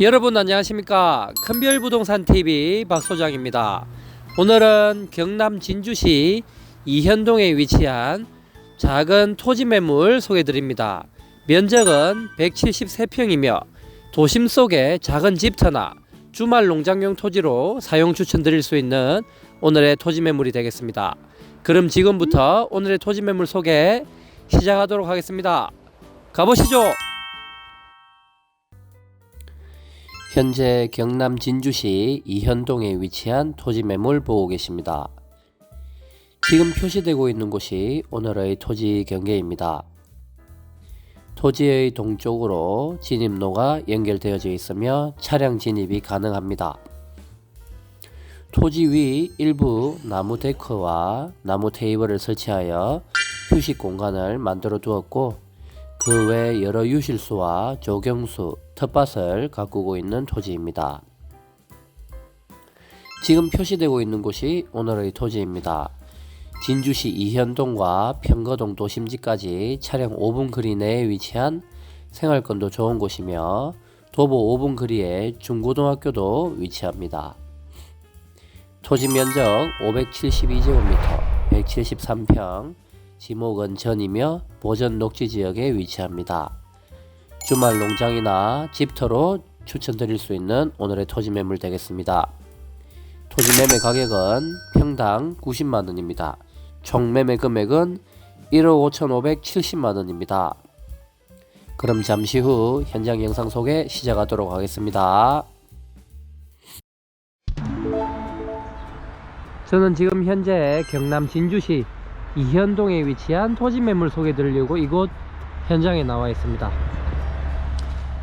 여러분 안녕하십니까? 큰별부동산TV 박소장입니다. 오늘은 경남 진주시 이현동에 위치한 작은 토지 매물 소개 드립니다. 면적은 173평이며 도심 속의 작은 집터나 주말 농장용 토지로 사용 추천드릴 수 있는 오늘의 토지 매물이 되겠습니다. 그럼 지금부터 오늘의 토지 매물 소개 시작하도록 하겠습니다. 가보시죠 현재 경남 진주시 이현동에 위치한 토지 매물 보고 계십니다. 지금 표시되고 있는 곳이 오늘의 토지 경계입니다. 토지의 동쪽으로 진입로가 연결되어져 있으며 차량 진입이 가능합니다. 토지 위 일부 나무 데크와 나무 테이블을 설치하여 휴식 공간을 만들어 두었고 그 외 여러 유실수와 조경수, 텃밭을 가꾸고 있는 토지입니다. 지금 표시되고 있는 곳이 오늘의 토지입니다. 진주시 이현동과 평거동 도심지까지 차량 5분 거리 내에 위치한 생활권도 좋은 곳이며 도보 5분 거리에 중고등학교도 위치합니다. 토지 면적 572제곱미터, 173평, 지목은 전이며 보전 녹지 지역에 위치합니다. 주말 농장이나 집터로 추천드릴 수 있는 오늘의 토지 매물 되겠습니다. 토지 매매 가격은 평당 90만 원입니다. 총 매매 금액은 1억 5,570만 원입니다. 그럼 잠시 후 현장 영상 소개 시작하도록 하겠습니다. 저는 지금 현재 경남 진주시 이현동에 위치한 토지 매물 소개 드리려고 이곳 현장에 나와 있습니다.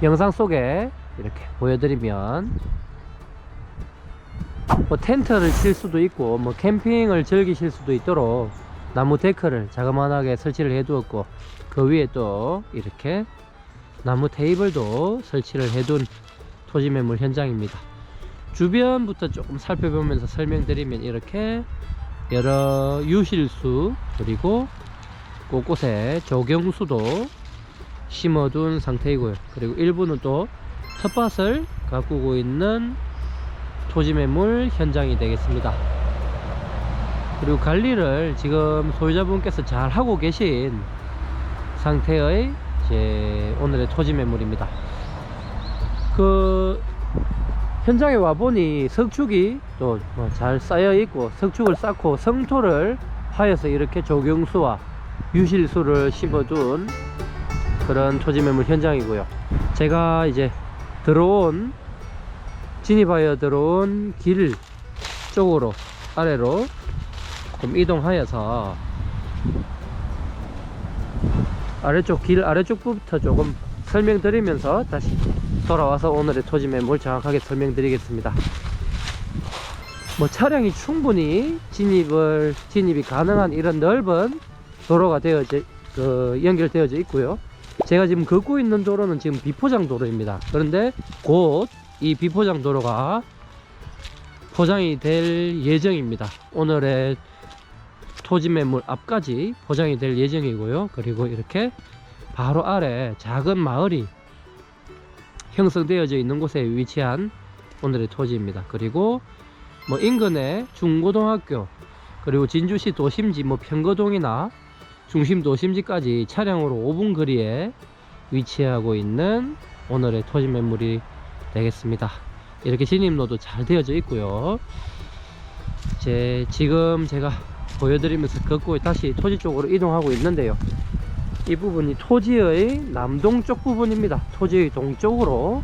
영상 속에 이렇게 보여드리면 뭐 텐트를 칠 수도 있고 뭐 캠핑을 즐기실 수도 있도록 나무 데크를 자그마하게 설치를 해 두었고 그 위에 또 이렇게 나무 테이블도 설치를 해둔 토지 매물 현장입니다. 주변부터 조금 살펴보면서 설명드리면 이렇게 여러 유실수 그리고 곳곳에 조경수도 심어둔 상태이고요. 그리고 일부는 또 텃밭을 가꾸고 있는 토지 매물 현장이 되겠습니다. 그리고 관리를 지금 소유자분께서 잘 하고 계신 상태의 이제 오늘의 토지 매물입니다. 그 현장에 와 보니 석축이 또 잘 쌓여 있고 석축을 쌓고 성토를 하여서 이렇게 조경수와 유실수를 심어둔 그런 토지 매물 현장이고요. 제가 이제 들어온 진입하여 들어온 길 쪽으로 아래로 좀 이동하여서 아래쪽 길 아래쪽부터 조금 설명드리면서 다시 돌아와서 오늘의 토지 매물 정확하게 설명드리겠습니다. 뭐 차량이 충분히 진입을 진입이 가능한 이런 넓은 도로가 되어져 그 연결되어져 있고요. 제가 지금 걷고 있는 도로는 지금 비포장 도로입니다. 그런데 곧 이 비포장 도로가 포장이 될 예정입니다. 오늘의 토지 매물 앞까지 포장이 될 예정이고요. 그리고 이렇게 바로 아래 작은 마을이 형성되어져 있는 곳에 위치한 오늘의 토지입니다. 그리고 뭐 인근에 중고등학교 그리고 진주시 도심지 뭐 평거동이나 중심 도심지까지 차량으로 5분 거리에 위치하고 있는 오늘의 토지 매물이 되겠습니다. 이렇게 진입로도 잘 되어져 있고요. 제 지금 제가 보여드리면서 걷고 다시 토지 쪽으로 이동하고 있는데요. 이 부분이 토지의 남동쪽 부분입니다. 토지의 동쪽으로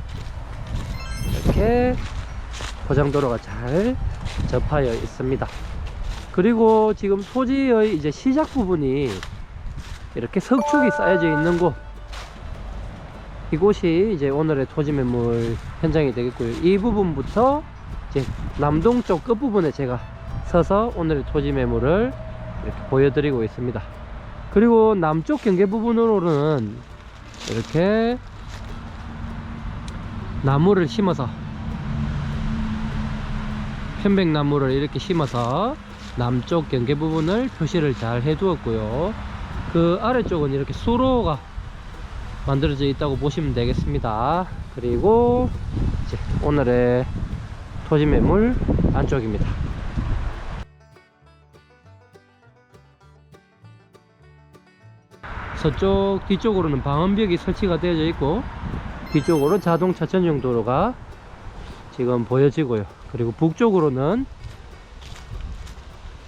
이렇게 포장도로가 잘 접하여 있습니다. 그리고 지금 토지의 이제 시작 부분이 이렇게 석축이 쌓여져 있는 곳 이곳이 이제 오늘의 토지 매물 현장이 되겠고요. 이 부분부터 이제 남동쪽 끝부분에 제가 서서 오늘의 토지 매물을 이렇게 보여드리고 있습니다. 그리고 남쪽 경계 부분으로는 이렇게 나무를 심어서 편백나무를 이렇게 심어서 남쪽 경계 부분을 표시를 잘 해두었고요. 그 아래쪽은 이렇게 수로가 만들어져 있다고 보시면 되겠습니다. 그리고 오늘의 토지 매물 안쪽입니다. 서쪽 뒤쪽으로는 방음벽이 설치가 되어져 있고 뒤쪽으로 자동차 전용 도로가 지금 보여지고요. 그리고 북쪽으로는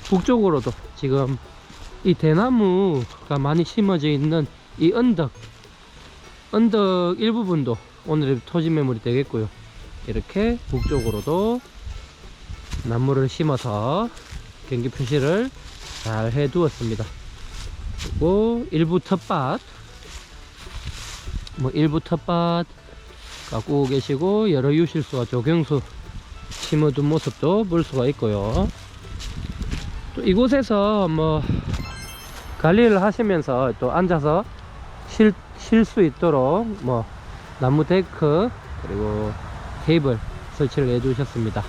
북쪽으로도 지금 이 대나무가 많이 심어져 있는 이 언덕 언덕 일부분도 오늘의 토지 매물이 되겠고요. 이렇게 북쪽으로도 나무를 심어서 경기 표시를 잘 해 두었습니다. 그리고 일부 텃밭 뭐 일부 텃밭 가꾸고 계시고 여러 유실수와 조경수 심어둔 모습도 볼 수가 있고요. 또 이곳에서 뭐 관리를 하시면서 또 앉아서 쉴 수 있도록 뭐 나무 데크 그리고 테이블 설치를 해 두셨습니다.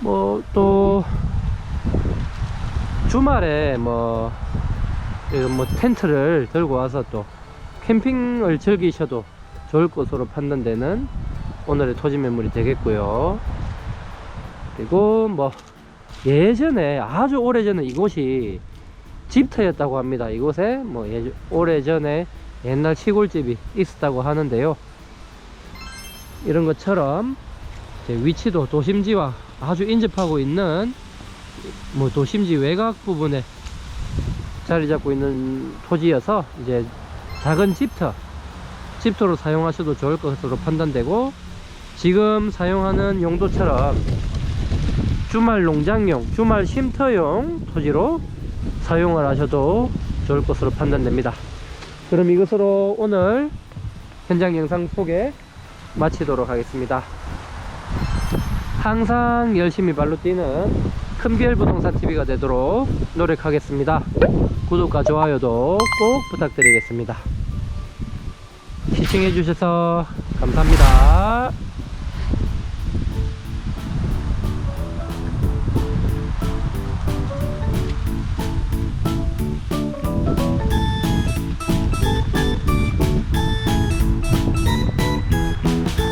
뭐 또 주말에 뭐, 뭐 텐트를 들고 와서 또 캠핑을 즐기셔도 좋을 것으로 판단되는 오늘의 토지 매물이 되겠고요. 그리고 뭐 예전에 아주 오래전에 이곳이 집터였다고 합니다. 이곳에 뭐 예, 오래전에 옛날 시골집이 있었다고 하는데요. 이런 것처럼 위치도 도심지와 아주 인접하고 있는 뭐 도심지 외곽 부분에 자리 잡고 있는 토지여서 이제 작은 집터 집터로 사용하셔도 좋을 것으로 판단되고 지금 사용하는 용도처럼 주말 농장용 주말 쉼터용 토지로 사용을 하셔도 좋을 것으로 판단됩니다. 그럼 이것으로 오늘 현장 영상 소개 마치도록 하겠습니다. 항상 열심히 발로 뛰는 큰별 부동산 TV가 되도록 노력하겠습니다. 구독과 좋아요도 꼭 부탁드리겠습니다. 시청해 주셔서 감사합니다.